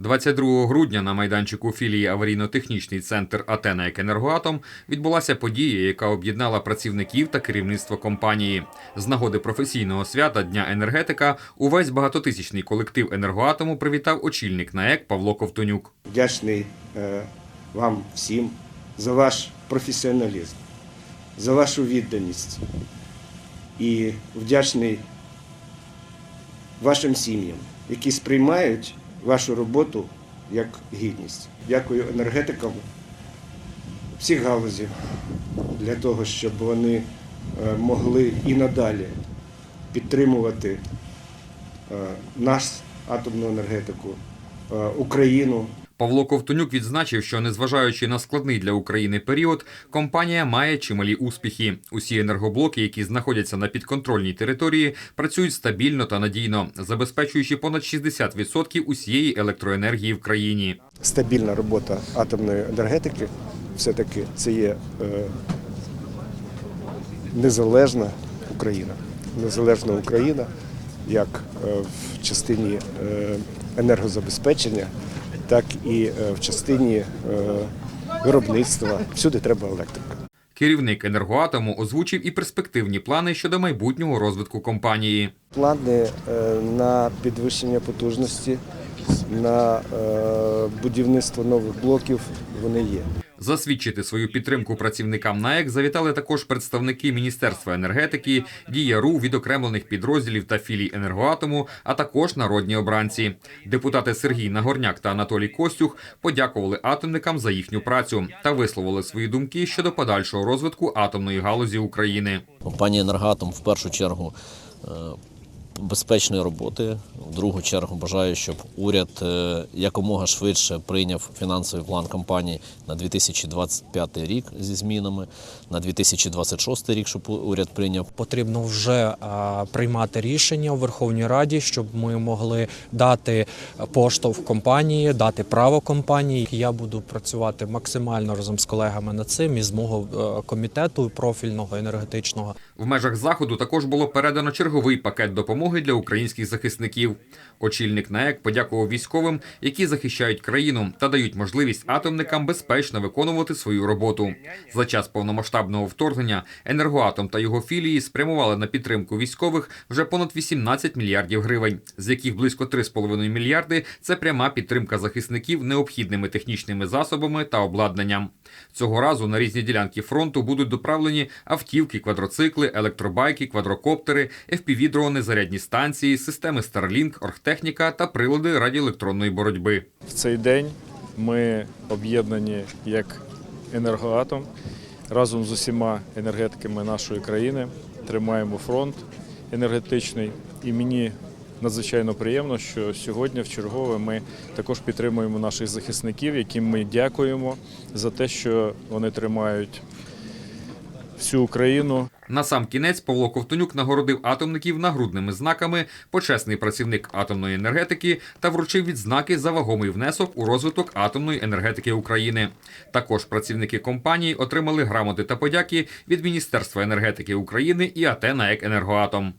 22 грудня на майданчику філії аварійно-технічний центр Атена «Екенергоатом» відбулася подія, яка об'єднала працівників та керівництво компанії. З нагоди професійного свята Дня енергетика увесь багатотисячний колектив енергоатому привітав очільник НАЕК Павло Ковтонюк. вдячний е, вам всім за ваш професіоналізм, за вашу відданість і вдячний вашим сім'ям, які сприймають вашу роботу як гідність. Дякую енергетикам всіх галузів для того, щоб вони е, могли і надалі підтримувати нас, атомну енергетику, е, Україну. Павло Ковтонюк відзначив, що незважаючи на складний для України період, компанія має чималі успіхи. Усі енергоблоки, які знаходяться на підконтрольній території, працюють стабільно та надійно, забезпечуючи понад 60% усієї електроенергії в країні. стабільна робота атомної енергетики все-таки це є е, незалежна Україна. Незалежна Україна як е, в частині е, енергозабезпечення, так і е, в частині е, виробництва. Всюди треба електрика. Керівник енергоатому озвучив і перспективні плани щодо майбутнього розвитку компанії. Плани е, на підвищення потужності, на будівництво нових блоків вони є. Засвідчити свою підтримку працівникам НАЕК завітали також представники Міністерства енергетики, діяру, відокремлених підрозділів та філій енергоатому, а також народні обранці. Депутати Сергій Нагорняк та Анатолій Костюх подякували атомникам за їхню працю та висловили свої думки щодо подальшого розвитку атомної галузі України. Компанія «Енергоатом» в першу чергу е, безпечної роботи. В другу чергу бажаю, щоб уряд е, якомога швидше прийняв фінансовий план компанії на 2025 рік зі змінами, на 2026 рік, щоб уряд прийняв Потрібно вже приймати рішення у Верховній Раді, щоб ми могли дати поштовх компанії, дати право компанії. Я буду працювати максимально разом з колегами над цим і з мого е, комітету профільного енергетичного. В межах заходу також було передано черговий пакет допомоги для українських захисників. Очільник НАЕК подякував військовим, які захищають країну та дають можливість атомникам безпечно виконувати свою роботу. За час повномасштабного вторгнення енергоатом та його філії спрямували на підтримку військових вже понад 18 мільярдів гривень, з яких близько 3,5 мільярди це пряма підтримка захисників необхідними технічними засобами та обладнанням. Цього разу на різні ділянки фронту будуть доправлені автівки, квадроцикли, електробайки, квадрокоптери, FPV-дрони, зарядні станції, системи Starlink, оргтехніка та прилади радіоелектронної боротьби. В цей день ми об'єднані як енергоатом разом з усіма енергетиками нашої країни. Тримаємо фронт енергетичний. І мені надзвичайно приємно, що сьогодні в чергове ми також підтримуємо наших захисників, яким ми дякуємо за те, що вони тримають всю Україну На сам кінець Павло Ковтонюк нагородив атомників нагрудними знаками, почесний працівник атомної енергетики та вручив відзнаки за вагомий внесок у розвиток атомної енергетики України. Також працівники компанії отримали грамоти та подяки від Міністерства енергетики України і АТ «НАЕК Енергоатом.